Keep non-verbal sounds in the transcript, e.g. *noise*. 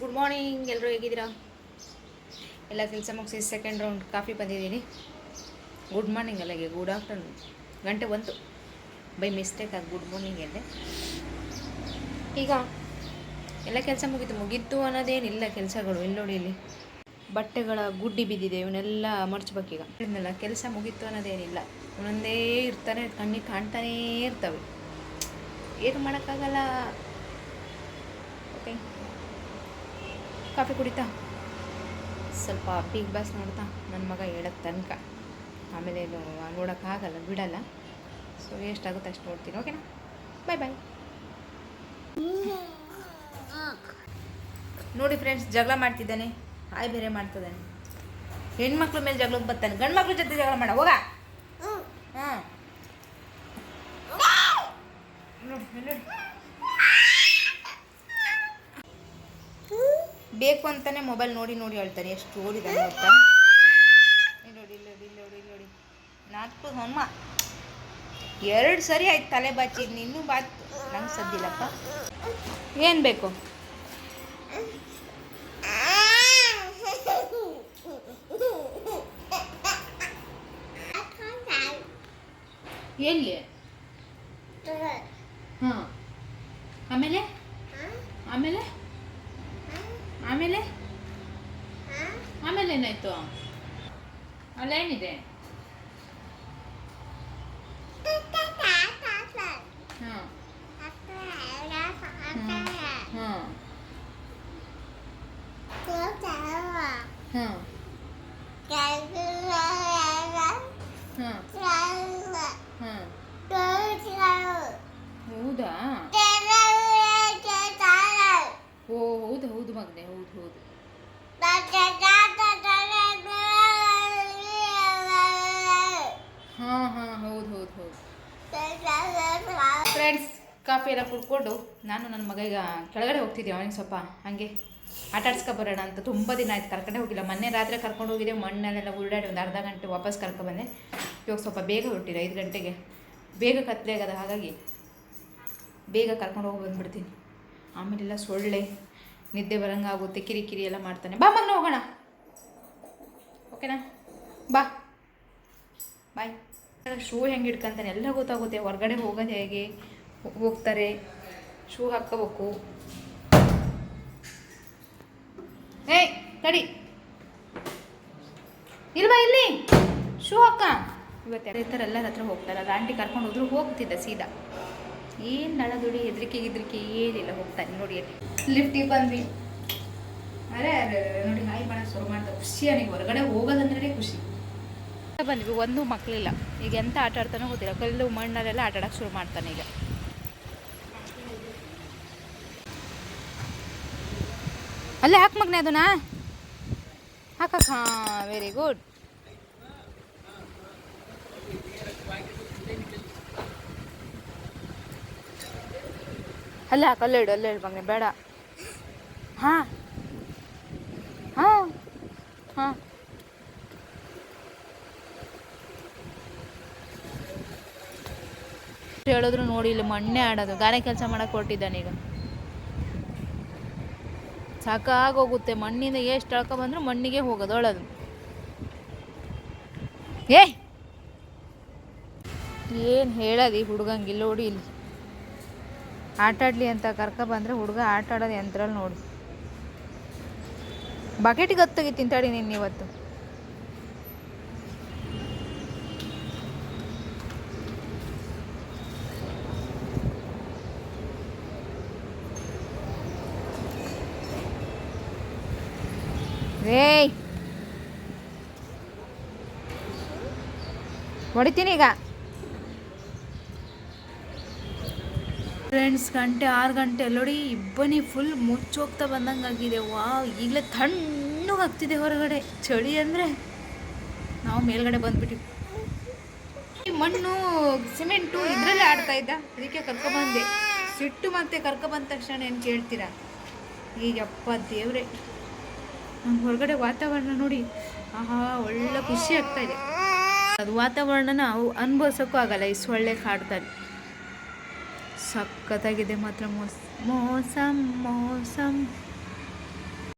Good morning ಎಲ್ಲರೂ ಹೇಗಿದ್ದೀರಾ? ಎಲ್ಲ ಕೆಲಸ ಮುಗಿಸಿ ಸೆಕೆಂಡ್ ರೌಂಡ್ ಕಾಫಿ ಬಂದಿದ್ದೀನಿ. ಗುಡ್ ಮಾರ್ನಿಂಗ್ ಅಲ್ಲಿಗೆ ಗುಡ್ ಆಫ್ಟರ್ನೂನ್ ಗಂಟೆ ಒಂದು. ಬೈ ಮಿಸ್ಟೇಕ್ ಆಗಿ ಗುಡ್ ಮಾರ್ನಿಂಗ್ ಎಂದೆ. ಈಗ ಎಲ್ಲ ಕೆಲಸ ಮುಗೀತು. ಮುಗೀತು ಅನ್ನೋದೇನಿಲ್ಲ ಕೆಲಸಗಳು. ಇಲ್ಲಿ ನೋಡಿ ಇಲ್ಲಿ ಬಟ್ಟೆಗಳ ಗುಡ್ಡಿ ಬಿದ್ದಿದೆ. ಇವನ್ನೆಲ್ಲ ಮರ್ಚ್ಬೇಕೀಗ. ಇದನ್ನೆಲ್ಲ ಕೆಲಸ ಮುಗೀತು ಅನ್ನೋದೇನಿಲ್ಲ. ಒಂದೊಂದೇ ಇರ್ತಾನೆ ಕಣ್ಣಿಗೆ ಕಾಣ್ತಾನೇ ಇರ್ತವೆ. ಏನು ಮಾಡೋಕ್ಕಾಗಲ್ಲ. ಕಾಫಿ ಕುಡಿತಾ? ಸ್ವಲ್ಪ ಬಿಗ್ ಬಾಸ್ ನೋಡ್ತಾ ನನ್ನ ಮಗ ಹೇಳೋದು ತನಕ. ಆಮೇಲೆ ನೋಡೋಕ್ಕಾಗಲ್ಲ, ಬಿಡಲ್ಲ. ಸೊ ಎಷ್ಟಾಗುತ್ತೆ ಅಷ್ಟು ನೋಡ್ತೀನಿ ಓಕೆನಾ ಬಾಯ್ ಬಾಯ್ ನೋಡಿ ಫ್ರೆಂಡ್ಸ್ ಜಗಳ ಮಾಡ್ತಿದ್ದಾನೆ ಹಾಯ್ ಬೇರೆ ಮಾಡ್ತಿದ್ದಾನೆ. ಹೆಣ್ಮಕ್ಳ ಮೇಲೆ ಜಗಳಕ್ಕೆ ಬರ್ತಾನೆ. ಗಂಡು ಜೊತೆ ಜಗಳ ಮಾಡ, ಹೋಗ. ಹಾಂ. ನೋಡಿ ನೋಡಿ ಬೇಕು ಅಂತಾನೆ ಮೊಬೈಲ್ ನೋಡಿ ನೋಡಿ ಹೇಳ್ತಾನೆ. ಎಷ್ಟು ಓಡಿದಾನೆ ಗೊತ್ತಾ? *laughs* ಇಲ್ಲಿ ನೋಡಿ ಇಲ್ಲಿ ನೋಡಿ ಇಲ್ಲಿ ನೋಡಿ ಇಲ್ಲಿ ನೋಡಿ. ನಾಲ್ಕು ಎರಡು ಸರಿ ಆಯ್ತು ತಲೆ ಬಾಚಿ ಇನ್ನೂ ಬಾತ್ ನಂಗೆ ಸದ್ದಿಲ್ಲಪ್ಪ. ಏನು ಬೇಕು? ಎಲ್ಲಿ? ಹಾಂ. ಆಮೇಲೆ? ಆಮೇಲೆ? ಆಮೇಲೆ? ಆಮೇಲೆ ಏನಾಯ್ತು? ಅಲ್ಲೇನಿದೆ ಹೌದಾ? ಓ ಹೌದು ಮಗನೆ ಹೌದು ಹೌದು. ಹಾ ಹಾ ಹೌದು ಹೌದು ಹೌದು. ಫ್ರೆಂಡ್ಸ್ ಕಾಫಿ ಎಲ್ಲ ಕುಡ್ಕೊಂಡು ನಾನು ನನ್ನ ಮಗ ಈಗ ಕೆಳಗಡೆ ಹೋಗ್ತಿದ್ದೆ ಅವನಿಗೆ ಸ್ವಲ್ಪ. ಹಾಗೆ ಆಟ ಆಡ್ಸ್ಕೊ ಬರೋಣ ಅಂತ ತುಂಬ ದಿನ ಆಯ್ತು ಕರ್ಕೊಂಡೇ ಹೋಗಿಲ್ಲ. ಮೊನ್ನೆ ರಾತ್ರಿ ಕರ್ಕೊಂಡು ಹೋಗಿದೆ ಮಣ್ಣಲ್ಲೆಲ್ಲ ಉರುಳಾಡಿ ಒಂದು ಅರ್ಧ ಗಂಟೆ ವಾಪಸ್ ಕರ್ಕೊಬಂದೆ ಇವಾಗ ಸ್ವಲ್ಪ ಬೇಗ ಹೊರಟಿದೆ ಐದು ಗಂಟೆಗೆ. ಬೇಗ ಕತ್ಲೆ ಆಗದ ಹಾಗಾಗಿ ಬೇಗ ಕರ್ಕೊಂಡು ಹೋಗಿ ಬಂದ್ಬಿಡ್ತೀನಿ. ಆಮೇಲೆಲ್ಲ ಸೊಳ್ಳೆ ನಿದ್ದೆ ಬರಂಗಾಗುತ್ತೆ ಕಿರಿಕಿರಿ ಎಲ್ಲ ಮಾಡ್ತಾನೆ. ಬಾ ಮಗನ ಹೋಗೋಣ. ಓಕೆನಾ? ಬಾ. ಬಾಯ್. ಶೂ ಹೆಂಗೆ ಇಟ್ಕೊಂತಾನೆ ಎಲ್ಲ ಗೊತ್ತಾಗುತ್ತೆ. ಹೊರಗಡೆ ಹೋಗೋದು ಹೇಗೆ? ಹೋಗ್ತಾರೆ. ಶೂ ಹಾಕ್ಕೋಬೇಕು. ಏಯ್, ತಡಿ. ಇಲ್ವಾ ಇಲ್ಲಿ? ಶೂ ಹಾಕ. ಇವತ್ತು ಈ ಥರ ಎಲ್ಲರ ಹತ್ರ ಹೋಗ್ತಾರಲ್ಲ, ಆಂಟಿ ಕರ್ಕೊಂಡು ಹೋದ್ರು ಹೋಗ್ತಿದ್ದ ಸೀದಾ. ಏನು ನಳದುಡಿ ಹೆದರಿಕೆ ಗಿದ್ರಿಕೆ ಏನಿಲ್ಲ ಹೋಗ್ತಾನೆ ನೋಡಿ ಲಿಫ್ಟಿಗೆ ಬಂದ್ವಿ. ಅರೆ ಅರೆ ನೋಡಿ ಹಾಯ್ ಮಾಡೋಕೆ ಶುರು ಮಾಡ್ದೆ. ಖುಷಿ ನನಗೆ ಹೊರಗಡೆ ಹೋಗೋದಂದ್ರೆ ಖುಷಿ. ಬಂದ್ವಿ. ಒಂದು ಮಕ್ಕಳಿಲ್ಲ ಈಗ ಎಂತ ಆಟ ಆಡ್ತಾನೋ ಗೊತ್ತಿಲ್ಲ. ಕಲ್ಲು ಮಣ್ಣಲ್ಲೆಲ್ಲ ಆಟ ಆಡೋಕೆ ಶುರು ಮಾಡ್ತಾನೆ ಈಗ. ಅಲ್ಲೇ ಹಾಕ್ ಮಗ್ನೆ ಅದನ್ನ. ಹಾಕ ವೆರಿ ಗುಡ್ ಅಲ್ಲೇ ಹಾಕ ಅಲ್ಲೇ ಇಡು ಅಲ್ಲೇ ಇಡು ಬೇಡ. ಹಾಂ. ಹಾಂ. ಹಾಂ. ಹೇಳಿದ್ರು ನೋಡಿ, ಇಲ್ಲಿ ಮಣ್ಣೆ ಆಡೋದು. ಗಾರೆ ಕೆಲಸ ಮಾಡಕ್ಕೆ ಹೊರಟಿದ್ದಾನೆ ಈಗ. ಸಾಕಾಗೋಗುತ್ತೆ. ಮಣ್ಣಿಂದ ಎಷ್ಟು ಅಳ್ಕೊ ಬಂದ್ರು ಮಣ್ಣಿಗೆ ಹೋಗೋದು ಏ ಏನು ಹೇಳೋದು ಈ ಹುಡುಗಂಗೆ, ಇಲ್ಲಿ ನೋಡಿ ಇಲ್ಲಿ. ಆಟ ಆಡಲಿ ಅಂತ ಕರ್ಕ ಬಂದರೆ ಹುಡುಗ ಆಟ ಆಡೋದು ಯಂತ್ರಲ್ಲಿ ನೋಡಿ. ಬಕೆಟಿಗೆ ಹೊತ್ತೋಗಿ ತಿಂತಾಡಿ ನೀನು ಇವತ್ತು. ಏಯ್. ಹೊಡಿತೀನಿ ಈಗ. ಫ್ರೆಂಡ್ಸ್ ಗಂಟೆ, ಆರು ಗಂಟೆ ನೋಡಿ ಇಬ್ಬನಿ ಫುಲ್ ಮುಚ್ಚೋಗ್ತಾ ಬಂದಂಗೆ ಆಗಿದೆ ವಾ ಈಗಲೇ ತಣ್ಣಗಾಗ್ತಿದೆ ಹೊರಗಡೆ. ಚಳಿ ಅಂದರೆ ನಾವು ಮೇಲ್ಗಡೆ ಈ ಮಣ್ಣು ಸಿಮೆಂಟು ಇದರಲ್ಲೇ ಆಡ್ತಾ ಇದ್ದ. ಅದಕ್ಕೆ ಕರ್ಕೊಬಂದೆ ಸಿಟ್ಟು ಮತ್ತೆ ಕರ್ಕೊಬಂದ ತಕ್ಷಣ ಏನು ಕೇಳ್ತೀರಾ? ಈಗಪ್ಪ ದೇವ್ರೆ. ನಮ್ಮ ಹೊರಗಡೆ ವಾತಾವರಣ ನೋಡಿ. ಆಹಾ, ಒಳ್ಳೆ ಖುಷಿ ಆಗ್ತಾ ಇದೆ. ಅದು ವಾತಾವರಣನ ಅನುಭವಿಸೋಕ್ಕೂ ಆಗಲ್ಲ, ಈ ಸೊಳ್ಳೆ ಕಾಡ್ತಾರೆ ಸಖತ್ತಾಗಿದೆ ಮಾತ್ರ. ಮೋಸ್ ಮೋಸಂ ಮೋಸಮ್